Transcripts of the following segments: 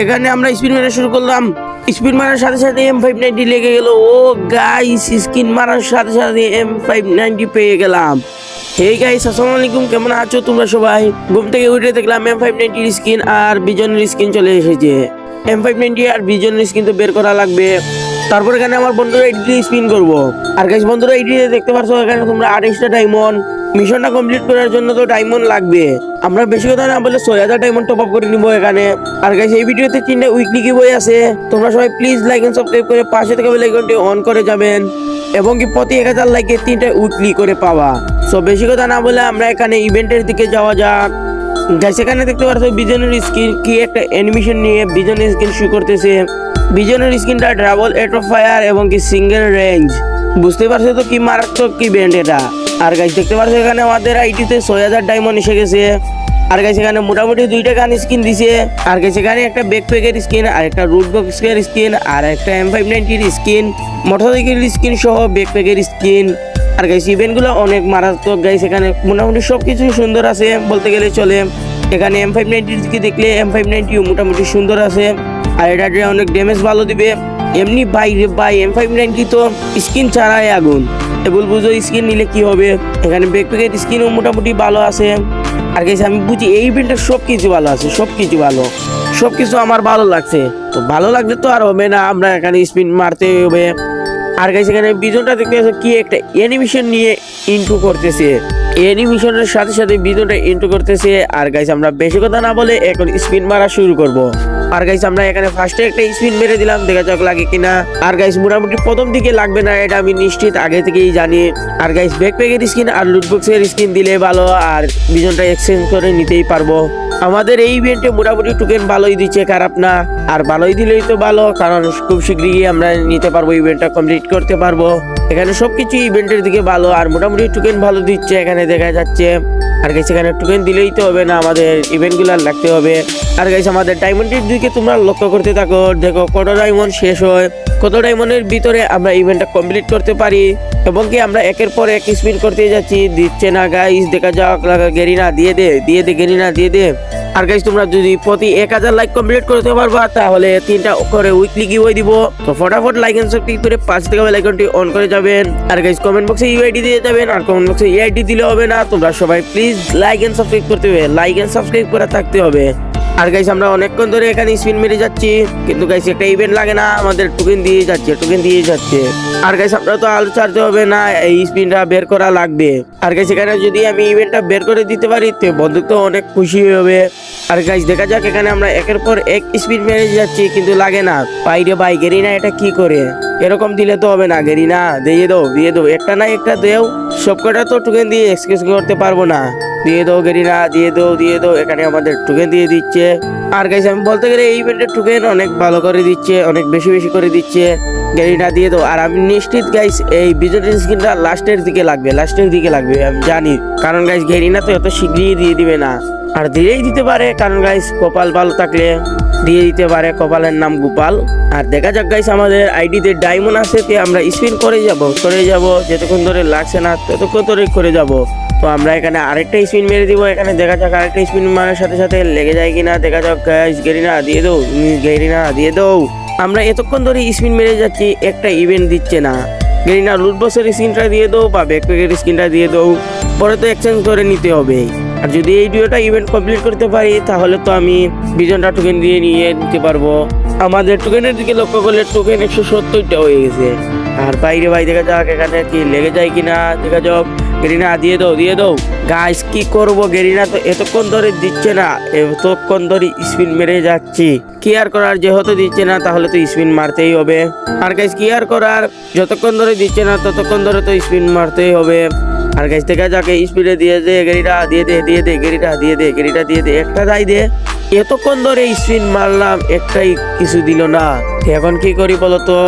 এখানে আমরা স্পিড মারা শুরু করলাম। স্পিড মারার সাথে সাথে এম ফাইভ নাইনটি লেগে গেল। ও গাইস স্কিন মারার সাথে সাথে এম ফাইভ নাইনটি পেয়ে গেলাম। হে গাইস আসসালামু আলাইকুম, কেমন আছো তোমরা সবাই? ঘুম থেকে উঠে দেখলাম এম ফাইভ নাইনটির স্কিন আর বিজনের স্কিন চলে এসেছে। এম ফাইভ নাইনটি আর বিজনের স্কিন তো বের করা লাগবে। তারপর এখানে আমার বন্ধুরা এইটি স্পিন করব। আর গাইস বন্ধুরা এইটি দেখতে পারছ এখানে তোমরা আঠাইশটা ডায়মন্ড মিশনটা কমপ্লিট করার জন্য তো ডায়মন্ড লাগবে। আমরা বেশি কথা না বলে ছয় হাজার ডায়মন্ড টপ আপ করে নিবো এখানে। আর গাইস এই ভিডিওতে তিনটা উইকলি কি বই আছে। তোমরা সবাই প্লিজ লাইক এন্ড সাবস্ক্রাইব করে পাশে থেকে আইকনটি অন করে যাবেন। এবং কি প্রতি এক হাজার লাইকে তিনটা উইকলি করে পাওয়া। সো বেশি কথা না বলে আমরা এখানে ইভেন্টের দিকে যাওয়া যাক। গাইস এখানে দেখতে পারছ বিজনের স্কিন কি একটা অ্যানিমেশন নিয়ে বিজনের স্কিন শুরু করতেছে। বিজনের স্কিনটা ডাবল এট অফ ফায়ার এবং কি সিঙ্গেল রেঞ্জ বুঝতে পারছ তো কি মারাত্মক কি ব্যান্ড এটা? আর গাইস দেখতে পারছ এখানে আমাদের আইটিতে ছয় হাজার ডায়মন্ড এসে গেছে। আর গাইস এখানে মোটামুটি দুইটা গান স্কিন দিছে। আর গাইস এখানে একটা ব্যাকপ্যাকের স্কিন আর একটা রুট বক্সের স্কিন আর একটা এম ফাইভ নাইনটির স্কিন মোটরসাইকেল স্কিন সহ ব্যাকপ্যাকের স্কিন আর গাইস ইভেন্টগুলো অনেক মারাত্মক গাইস এখানে মোটামুটি সব কিছু সুন্দর আছে বলতে গেলে চলে। এখানে এম ফাইভ নাইনটির দিকে দেখলে এম ফাইভ নাইনটিও মোটামুটি সুন্দর আছে। আর এটা দিয়ে অনেক ড্যামেজ ভালো দিবে। এমনি রে বাই এম ফাইভ নাইনটি তো স্কিন ছাড়াই আগুন। এবল বুঝো স্কিন নিলে কি হবে? এখানে ব্যাকপ্যাকের স্কিনও মোটামুটি ভালো আছে। আর গেছে আমি বুঝি এই ইভেন্টের সব কিছু ভালো আছে সব কিছু ভালো। সব কিছু আমার ভালো লাগছে। তো ভালো লাগলে তো আর হবে না, আমরা এখানে স্পিন মারতে হবে। আর গাইস এখানে বিজনটা দেখতে কি একটা অ্যানিমেশন নিয়ে ইন্টু করতেছে। অ্যানিমেশনের সাথে সাথে বিজনটা ইন্টু করতেছে। আর গাইস আমরা বেশি কথা না বলে এখন স্পিন মারা শুরু করব। আর গাইস আমরা এখানে ফার্স্টে একটা স্পিন মেরে দিলাম, দেখা যাক লাগে কিনা। আর গাইস মোটামুটি প্রথম দিকে লাগবে না, এটা আমি নিশ্চিত আগে থেকেই জানি। আর গাইস ব্যাকপ্যাকের স্কিন আর লুটবক্সের স্কিন দিলে ভালো, আর বিজনটা এক্সচেঞ্জ করে নিতেই পারব। আমাদের এই ইভেন্টে মোটামুটি টোকেন ভালোই দিচ্ছে, খারাপ না। আর ভালোই দিলেই তো ভালো, কারণ খুব শীঘ্রই আমরা নিতে পারব ইভেন্টটা কমপ্লিট করতে পারব। এখানে সবকিছু ইভেন্টের দিকে ভালো, আর মোটামুটি টোকেন ভালো দিচ্ছে, এখানে দেখা যাচ্ছে। আর গাইস এখানে টোকেন দিলেই তো হবে না, আমাদের ইভেন্টগুলো লাগতে হবে। আর গাইস আমাদের ডায়মন্ডের দিকে তোমরা লক্ষ্য করতে থাকো, দেখো কত ডায়মন্ড শেষ হয়, কত ডায়মন্ডের ভিতরে আমরা ইভেন্টটা কমপ্লিট করতে পারি, এবং কি আমরা একের পর এক স্পিন করতে যাচ্ছি, দিচ্ছে না গাইস দেখা যাক গেরিনা, দিয়ে দে দিয়ে দে, গেরিনা, দিয়ে দে। আর গাইস তোমরা যদি প্রতি এক হাজার লাইক কমপ্লিট করতে পারবা, তাহলে তিনটা করে উইকলি বই দিব। তো ফটাফট লাইক এন্ড সাবস্ক্রাইব করে পাঁচ থেকে বেল আইকনটি অন করে যাবেন। আর গাইস কমেন্ট বক্সে ইউআইডি দিয়ে যাবেন, আর কমেন্ট বক্সে ইআইডি দিলে হবে না। তোমরা সবাই প্লিজ লাইক এন্ড সাবস্ক্রাইব করতে হবে। লাইক এন্ড সাবস্ক্রাইব করে থাকতে হবে। আর গাইস আমরা অনেকক্ষণ ধরে এখানে স্পিন মেরে যাচ্ছি, কিন্তু গাইস একটা ইভেন্ট লাগে না, আমাদের টোকেন দিয়ে যাচ্ছে টোকেন দিয়ে যাচ্ছে। আর গাইস আমরা তো আলো ছাড়তে হবে না, এই স্পিনটা বের করা লাগবে। আর গাইস এখানে যদি আমি ইভেন্টটা বের করে দিতে পারি, তো বন্ধু তো অনেক খুশি হবে আর গাইস দেখা যাক, এখানে আমরা একের পর এক স্পিন মেরে যাচ্ছি, কিন্তু লাগে না। বাইরে বাই গেরি না এটা কি করে? এরকম দিলে তো হবে না গেরি না দিয়ে দাও দিয়ে দাও, একটা না একটা দেও। সবকটা তো টোকেন দিয়ে এক্সকিউজ করতে পারব না। দিয়ে দাও গেরিনা দিয়ে দাও দিয়ে দাও, এখানে আমাদের টোকেন দিয়ে দিচ্ছে। আর গাইস আমি বলতে গেলে এই ইভেন্টের টোকেন অনেক ভালো করে দিচ্ছে, অনেক বেশি বেশি করে দিচ্ছে। গেরিনা দিয়ে দাও। আর আমি নিশ্চিত গাইস এই বিজনেস স্কিনটা লাস্টের দিকে লাগবে লাস্টের দিকে লাগবে, আমি জানি। কারণ গাইস গেরিনা তো এত শীঘ্রই দিয়ে দিবে না। আর দিয়েই দিতে পারে, কারণ গাইস কপাল ভালো থাকলে দিয়ে দিতে পারে কপালের নাম গোপাল। আর দেখা যাক গাইস আমাদের আইডিতে ডায়মন্ড আছে, তে আমরা স্পিন করে যাব করে যাব, যতক্ষণ ধরে লাগছে না, ততক্ষণ ধরে করে যাব। তো আমরা এখানে আরেকটা স্পিন মেরে দিব, এখানে দেখা যাক আরেকটা স্পিন মারার সাথে সাথে লেগে যায় কিনা। দেখা যাক গেরিনা দিয়ে দাও গেরিনা দিয়ে দাও আমরা এতক্ষণ ধরে স্পিন মেরে যাচ্ছি, একটা ইভেন্ট দিচ্ছে না। গেরিনা লুট বসের স্ক্রিনটা দিয়ে দাও বা ব্যাকপ্যাকের স্ক্রিনটা দিয়ে দাও পরে তো এক্সচেঞ্জ করে নিতে হবে। আর যদি এই দুটোটা ইভেন্ট কমপ্লিট করতে পারি, তাহলে তো আমি বিজনটা টোকেন দিয়ে নিয়ে নিতে পারব। আমাদের টোকেনের দিকে লক্ষ্য করলে টোকেন একশো সত্তরটা হয়ে গেছে। আর বাইরে ভাই, দেখা যাক এখানে কি লেগে যায় কিনা। দেখা যাক। গেরিনা, দিয়ে দাও দিয়ে দাও। গাইস কি করব গেরিনা তো এতক্ষণ ধরে দিচ্ছে না। এতক্ষণ ধরে স্পিন মেরে যাচ্ছি। কি আর করার, যেহেতু দিচ্ছে না, তাহলে তো স্পিন মারতেই হবে। আর গাইস কি আর করার? যতক্ষণ ধরে দিচ্ছে না, ততক্ষণ ধরে তো স্পিন মারতেই হবে। আর গাইস দেখা যাকে স্পিডে দিয়ে দে গেরিটা দিয়ে দে দিয়ে দে গেরিটা দিয়ে দে গেরিটা দিয়ে দে, একটা দাই দে। এতক্ষণ ধরে স্পিন মারলাম, একটাই কিছু দিল না। এখন কি করি বলো তো?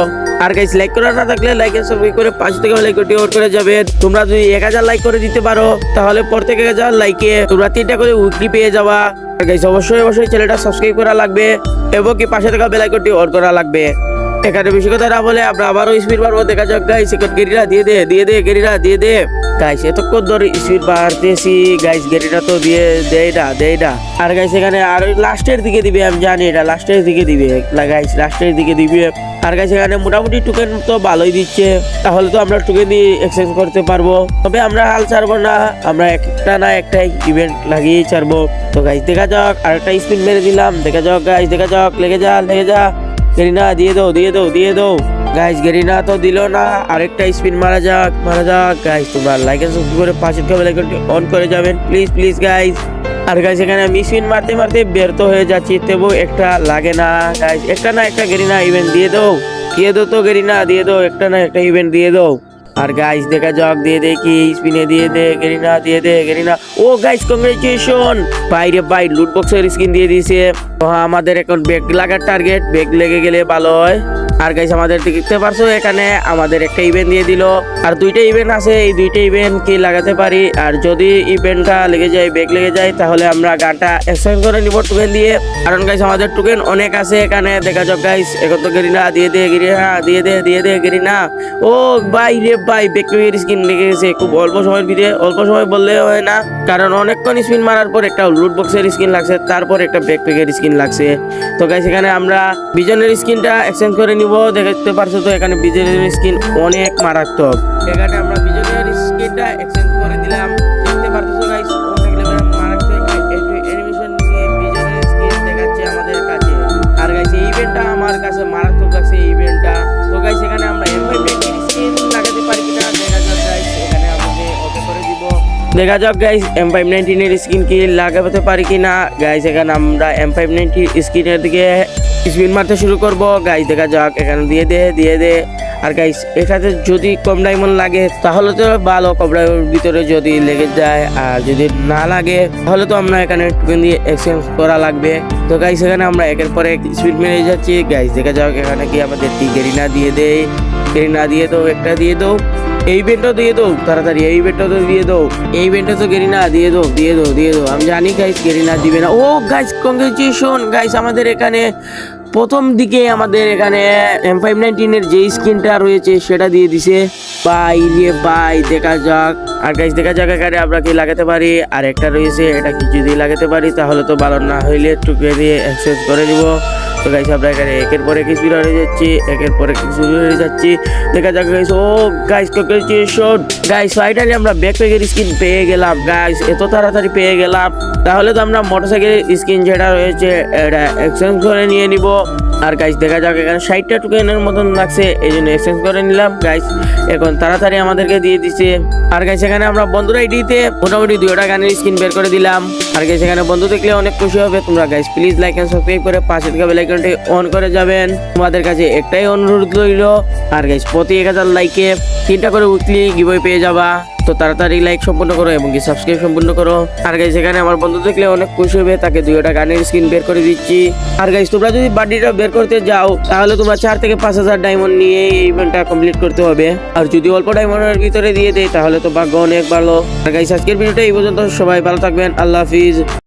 আর গাইস লাইক করা না থাকলে লাইক সাবস্ক্রাইব করে পাঁচ থেকে লাইক করতে ওর করে যাবে তোমরা যদি এক হাজার লাইক করে দিতে পারো, তাহলে প্রত্যেক এক হাজার লাইকে তোমরা তিনটা করে উইকলি পেয়ে যাবা। আর গাইস অবশ্যই অবশ্যই চ্যানেলটা সাবস্ক্রাইব করা লাগবে এবং কি পাশে থাকা বেল আইকনটি অন করা লাগবে। এখানে বেশি কথা না বলে আমরা আবারও স্পিড মারবো দেখা যাক গাইস এখন গেরিরা দিয়ে দে দিয়ে দে গেরিরা দিয়ে দে। গাইস এতক্ষণ ধরে স্পিড বাড়তেছি। গাইস গেরিরা তো দিয়ে দেয় না দেয় না। আর গাইস এখানে আর লাস্টের দিকে দিবে, আমি জানি এটা লাস্টের দিকে দিবে। গাইস লাস্টের দিকে দিবে। আর গাইস এখানে মোটামুটি টোকেন তো ভালোই দিচ্ছে। তাহলে তো আমরা টোকেন দিয়ে এক্সচেঞ্জ করতে পারব। তবে আমরা হাল ছাড়বো না। আমরা একটা না একটাই ইভেন্ট লাগিয়ে ছাড়বো। তো গাইস দেখা যাক আর একটা স্পিন মেরে দিলাম। দেখা যাক গাইস দেখা যাক, লেগে যা লেগে যা গেরিনা দিয়ে দাও দিয়ে দাও দিয়ে দাও। গাইস গেরিনা তো দিল না। আরেকটা স্পিন মারা যাক মারা যাক। গাইস তোমরা লাইক এন্ড সাবস্ক্রাইব করে পাশের কেবল আইকনটি অন করে যাবেন। প্লিজ প্লিজ গাইস আর গাইস এখানে আমি স্পিন মারতে মারতে ব্যর্থ হয়ে যাচ্ছি। তবু একটা লাগে না। গাইস একটা না, একটা গেরিনা ইভেন্ট দিয়ে দাও। দিয়ে দাও তো গেরিনা দিয়ে দাও। একটা না, একটা ইভেন্ট দিয়ে দাও। আর গাইস দেখা যাক, দিয়ে দে কি স্পিনে দিয়ে দে গেরিনা দিয়ে দে গেরিনা ও গাইস কংগ্রেচুলেশন বাইরে বাই লুট বক্সের স্কিন দিয়ে দিয়েছে। আমাদের এখন ব্যাগ লাগার টার্গেট বেগ লেগে গেলে ভালো হয়। আর গাইস আমাদের দেখতে পারছ এখানে আমাদের একটা ইভেন্ট দিয়ে দিল। আর দুইটা ইভেন্ট আছে, এই দুইটা ইভেন্ট কি লাগাতে পারি। আর যদি ইভেন্টটা লেগে যায় ব্যাগ লেগে যায়, তাহলে আমরা গানটা এক্সচেঞ্জ করে নিব টোকেন দিয়ে। কারণ গাইস আমাদের টোকেন অনেক আছে এখানে। দেখা যাক গাইস এখন তো গেরিনা দিয়ে দে গেরিনা দিয়ে দে দিয়ে দে গেরিনা ও ভাই রে ভাই ব্যাকপ্যাকের স্কিন লেগে গেছে। খুব অল্প সময়ের ভিতরে, অল্প সময় বললে হয় না। কারণ অনেকক্ষণ স্পিন মারার পর একটা লুট বক্সের স্কিন লাগছে, তারপর একটা ব্যাকপ্যাকের স্কিন লাগছে। তো গাইস এখানে আমরা বিজনের স্কিনটা এক্সচেঞ্জ করে নিব। দেখতে পারছ তো, এখানে বিজনের স্কিন অনেক মারাত্মক। এখানে আমরা বিজনের স্কিনটা এক্সচেঞ্জ করে দিলাম। দেখা যাক গাইস এম ফাইভ নাইনটিনের স্কিন কি লাগাতে পারি কিনা। গাইস এখানে আমরা এম ফাইভ নাইনটি স্কিনের দিকে স্পিন মারতে শুরু করব। গাইস দেখা যাক, এখানে দিয়ে দে দিয়ে দে। আর গাইস এটাতে যদি কম ডায়মন্ড লাগে, তাহলে তো ভালো, কম ডায়মন্ড ভিতরে যদি লেগে যায়, আর যদি না লাগে, তাহলে তো আমরা এখানে টোকেন দিয়ে এক্সচেঞ্জ করা লাগবে। তো গাইস এখানে আমরা একের পর এক স্পিড মেরে যাচ্ছি। গাইস দেখা যাক, এখানে কি আমাদের টিগেরিনা দিয়ে দেয় গেরিনা দিয়ে দাও, একটা দিয়ে দাও। এই ইভেন্টও দিয়ে দাও তাড়াতাড়ি এই ইভেন্টও তো দিয়ে দাও এই ইভেন্টও তো গেরি না দিয়ে দাও দিয়ে দাও দিয়ে দাও আমি জানি গাইস গেরি না দিবে না। ও গাইস কংগ্রেচুলেশন গাইস আমাদের এখানে। প্রথম দিকে আমাদের এখানে এম ফাইভ নাইনটিনের যে স্কিনটা রয়েছে, সেটা দিয়ে দিছে। বাই রে বাই, দেখা যাক। আর গাইস দেখা যাক এখানে আমরা কি লাগাতে পারি। আর একটা রয়েছে, এটা কি যদি লাগাতে পারি, তাহলে তো ভালো, না হইলে টুকে দিয়ে এক্সচেঞ্জ করে নিব। তো গাইস আমরা এখানে একের পরে কিছু হয়ে যাচ্ছি, একের পরে কিছু হয়ে যাচ্ছি। দেখা যাক গাইস ও গাইস কংগ্রেচুলেশন গাইস ফাইনালি আমরা ব্যাকপ্যাকের স্কিন পেয়ে গেলাম। গাইস এত তাড়াতাড়ি পেয়ে গেলাম। তাহলে তো আমরা মোটরসাইকেলের স্কিন যেটা রয়েছে, এটা এক্সচেঞ্জ করে নিয়ে নিব। out. আর গাইস দেখা যাক এখানে ষাটটা টোকেনের মতন লাগছে, এই জন্য এক্সচেঞ্জ করে নিলাম। গাইস এখন তাড়াতাড়ি আমাদেরকে দিয়ে দিছে আর গাইস এখানে আমরা বন্ধুরা আইডিতে মোটামুটি দুইটা গানের স্ক্রিন বের করে দিলাম। আর গাইস এখানে বন্ধু দেখলে অনেক খুশি হবে। তোমরা guys please like and subscribe করে পাশে থাকা বেল আইকনটি অন করে যাবেন। তোমাদের কাছে একটাই অনুরোধ রইল, আর গাইস প্রতি এক হাজার লাইকে তিনটা করে উইকলি গিভওয়ে পেয়ে যাবা। তো তাড়াতাড়ি লাইক সম্পূর্ণ করো এবং কি সাবস্ক্রাইব সম্পূর্ণ করো। আর গাইস এখানে আমার বন্ধু দেখলে অনেক খুশি হবে, তাকে দুইটা গানের স্ক্রিন বের করে দিচ্ছি। আর গাইস তোমরা যদি বার্থডেটা বের করতে যাও, তাহলে তোমার চার থেকে পাঁচ হাজার ডায়মন্ড নিয়ে এই ইভেন্টটা কমপ্লিট করতে হবে। আর যদি অল্প ডায়মন্ডের ভিতরে দিয়ে দেয়, তাহলে তো ভাগ্য অনেক ভালো। আর গাইস আজকের ভিডিওটা এই পর্যন্ত। সবাই ভালো থাকবেন। আল্লাহ হাফিজ।